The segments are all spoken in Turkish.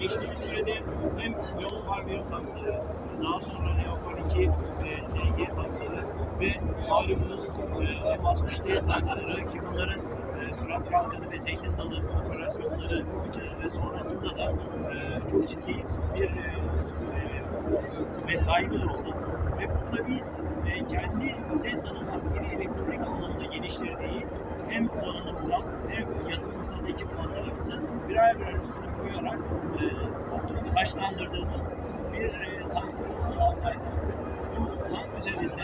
geçtiğimiz sürede hem Leopard 1 tankları, daha sonra Leopard 2 e, DG tankları ve malumunuz e, M60D tankları ki bunların e, Fırat Kalkanı ve Zeytin Dalı operasyonları ve sonrasında da e, çok ciddi bir e, e, mesaimiz oldu. Burada biz e, kendi SESA'nın askeri elektronik anlamda geliştirdiği hem donanımsal hem yazılımsal ekipmanlarımızı birer birer üstüne koyarak e, taşlandırdığımız bir e, tank, Altay tankı. Bu tank üzerinde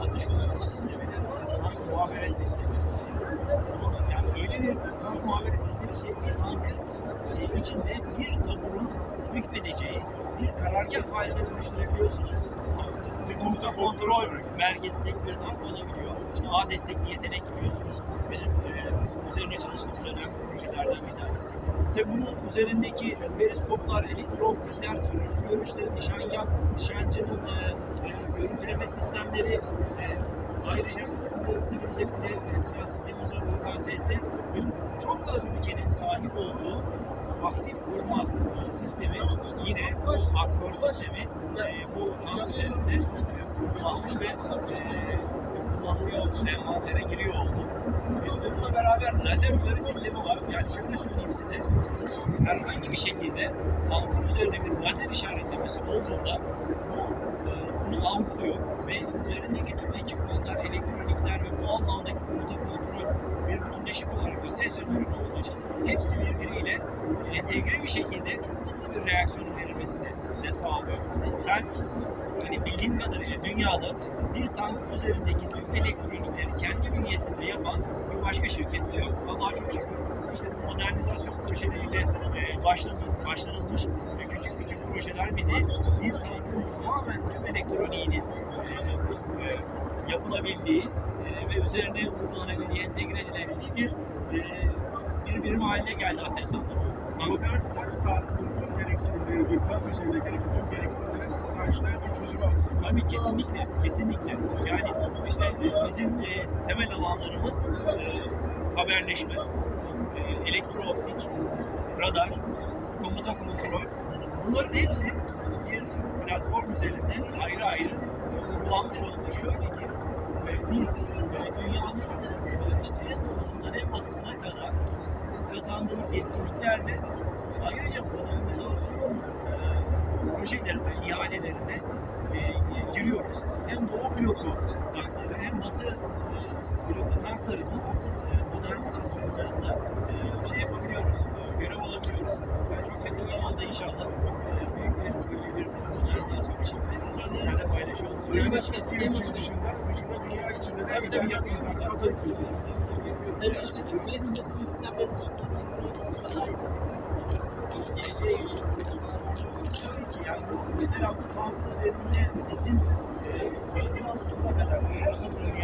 atış kontrol sistemi, tank muhabere sistemi, yani öyle bir tank muhabere sistemi ki bir tankın e, içinde bir taburun hükmedeceği bir karargah haline dönüştürebiliyorsunuz. Tankı. Bir komuta kontrol merkezindeki bir tank olabiliyor. İşte A destekli yetenek biliyorsunuz. Bizim e, üzerine çalıştığımız önemli projelerden bir tanesi. Tabii bunun üzerindeki periskoplar, elektrooptikler, sürücü görüşleri, nişangah, nişancının e, e, görüntüleme sistemleri, e, ayrıca üstünde bir de silah sistemimiz var, UKSS. Çok az ülkenin sahip olduğu aktif koruma sistemi yine Akkor sistemi e, bu tank üzerinde e, kullanılıyor, envantere giriyor oldu. E, bununla beraber lazer uyarı sistemi var. Yani şöyle söyleyeyim size, herhangi bir şekilde tankın üzerine bir lazer işaretlemesi olduğunda bu e, bunu algılıyor ve üzerindeki tüm ekipmanlar, elektronikler ve bu anlamdaki komuta kontrol bir bütünleşik olarak ve hepsi birbiriyle entegre bir şekilde çok hızlı bir reaksiyon verilmesini de sağlıyor. Ben hani bildiğim kadarıyla dünyada bir tank üzerindeki tüm elektronikleri kendi bünyesinde yapan bir başka şirket de yok. Allah'a çok şükür işte modernizasyon projeleriyle e, başlanılmış, başlanılmış küçük küçük projeler bizi bir tankın tamamen tüm elektroniğini e, e, yapılabildiği e, ve üzerine uygulanabildiği, entegre edilebildiği bir e, bir birim haline geldi Aselsan'da. Modern tank sahasının tüm gereksinimleri, bir tank üzerindeki bütün gereksinimleri karşılayan bir çözüm aslında. Tabii kesinlikle, kesinlikle. Yani işte bizim e, temel alanlarımız e, haberleşme, e, elektrooptik, radar, komuta kontrol. Bunların hepsi bir platform üzerinde ayrı ayrı uygulanmış oldu. Şöyle ki e, biz e, dünyanın e, işte en doğusundan en batısına kadar kazandığımız yetkinliklerle ayrıca modernizasyon e, projelerine, ihalelerine e, giriyoruz. Hem Doğu bloku tankları hem Batı e, bloku tanklarının e, modernizasyonlarında e, şey yapabiliyoruz, e, görev alabiliyoruz. Ben çok yakın zamanda inşallah e, büyük bir, böyle bir modernizasyon işini sizlerle paylaşıyor olacağız. Sayın Başkan, Sayın Başkan. dışında, dışında dünya içinde de Tabii tabii yapıyoruz. Tabii, ki yani mesela bu tank üzerinde e,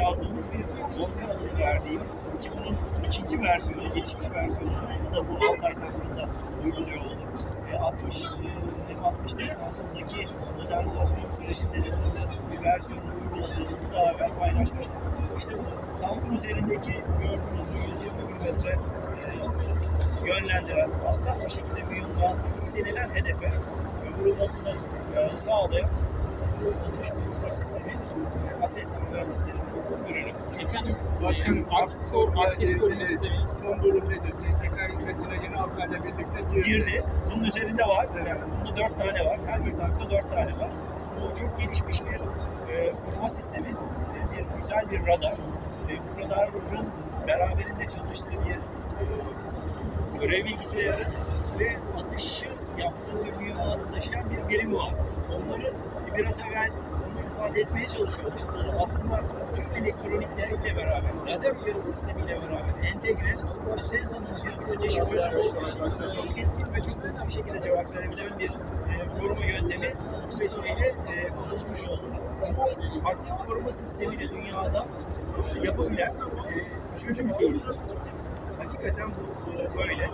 yazdığımız bir volkan verdiğimiz ki bunun ikinci versiyonu, gelişmiş versiyonu da bu Altay tankında uyguluyor olduk. E, 60 e, M60 değil altındaki modernizasyon sürecinde de bir versiyonu uyguladığımızı daha evvel paylaşmıştık. İşte bu tankın üzerindeki gördüğünüz bu 120 milimetre e, yönlendiren, hassas bir şekilde bir yıldan istenilen hedefe vurulmasını e, sağlayan bu atış kontrol sistemi Aselsan mühendislerinin ürünü. Efendim, Başkanım, aktif, aktif koruma sistemi. Son durum nedir? TSK hizmetine yeni hatlarla birlikte girdi. girdi. Bunun üzerinde var. Yani bunda dört tane var. Her bir tankta dört tane var. Bu çok gelişmiş bir e, koruma sistemi. E, bir güzel bir radar. E, bu radarın beraberinde çalıştığı bir e, görev bilgisayarı ve atışı yaptığı bir mühimmatı taşıyan bir birimi var. Onları biraz evvel onu ifade etmeye çalışıyorduk. Aslında tüm elektronikleriyle beraber, lazer uyarı sistemiyle beraber entegre Sensa'nın bir bütünleşik çözüm olduğu çok etkin ve çok hızlı bir şekilde cevap verebilen bir e, koruma yöntemi bu vesileyle e, kullanılmış oldu. Bu aktif koruma sistemiyle dünyada yapabilen e, üçüncü ülkeyiz. Hakikaten bu e, böyle.